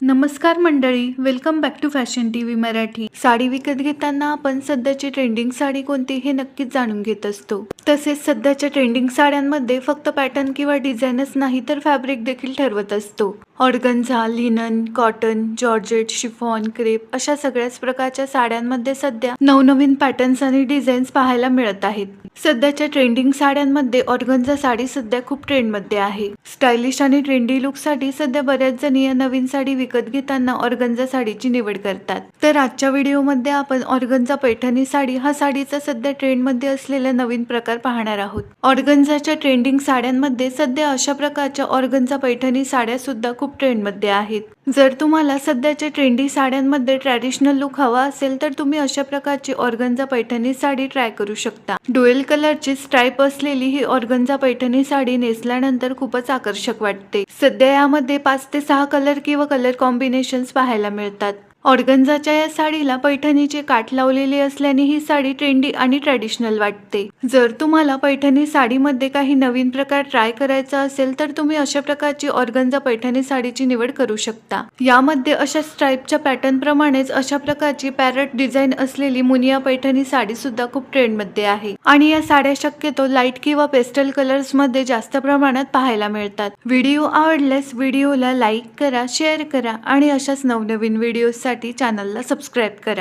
नमस्कार मंडळी welcome back to fashion T V Marathi. Sari विकत घेताना आपण सध्याची ट्रेंडिंग साडी कोणती हे नक्कीच जाणून घेत असतो. तसेच सध्याच्या ट्रेंडिंग साड्यांमध्ये फक्त पॅटर्न किंवा डिझाईनच नाही तर फॅब्रिक देखील ठरवत असतो. Organza linen cotton georgette chiffon crepe अशा सगळ्याच प्रकारच्या साड्यांमध्ये सध्या नवनवीन पॅटर्न्स आणि डिझाईन्स पाहायला मिळत आहेत. सध्याच्या ट्रेंडिंग साड्यांमध्ये ऑर्गन्झा साडी सध्या खूप ट्रेंडमध्ये आहे. स्टायलिश आणि ट्रेंडी लुकसाठी सध्या बऱ्याच जणी या नवीन साडी विकत घेताना ऑर्गन्झा साडीची निवड करतात. तर आजच्या व्हिडिओमध्ये आपण ऑर्गन्झा पैठणी साडी हा साडीचा सध्या ट्रेंडमध्ये असलेला नवीन प्रकार पाहणार आहोत. ऑर्गन्झाच्या ट्रेंडिंग साड्यांमध्ये सध्या अशा प्रकारच्या ऑर्गन्झा पैठणी साड्या सुद्धा खूप ट्रेंडमध्ये आहेत. जर तुम्हाला सध्याच्या ट्रेंडी साड्यांमध्ये ट्रॅडिशनल लुक हवा असेल तर तुम्ही अशा प्रकारची ऑर्गन्झा पैठणी साडी ट्राय करू शकता. डुएल कलरची स्ट्राईप असलेली ही ऑर्गन्झा पैठणी साडी नेसल्यानंतर खूपच आकर्षक वाटते. सध्या यामध्ये पाच ते सहा कलर किंवा कलर कॉम्बिनेशन्स पाहायला मिळतात. ऑर्गन्झाच्या या साडीला पैठणीचे काठ लावलेले असल्याने ही साडी ट्रेंडी आणि ट्रॅडिशनल वाटते. जर तुम्हाला पैठणी साडीमध्ये काही नवीन प्रकार ट्राय करायचा असेल तर तुम्ही अशा प्रकारची ऑर्गन्झा पैठणी साडीची निवड करू शकता. यामध्ये अशा स्ट्राईपच्या पॅटर्न प्रमाणेच अशा प्रकारची पॅरट डिझाईन असलेली मुनिया पैठणी साडी सुद्धा खूप ट्रेंडमध्ये आहे. आणि या साड्या शक्यतो लाइट किंवा पेस्टल कलर्समध्ये जास्त प्रमाणात पाहायला मिळतात. व्हिडिओ आवडल्यास व्हिडिओला लाईक करा शेअर करा आणि अशाच नवनवीन व्हिडिओ व्हिडिओसाठी चॅनलला सबस्क्राईब करा.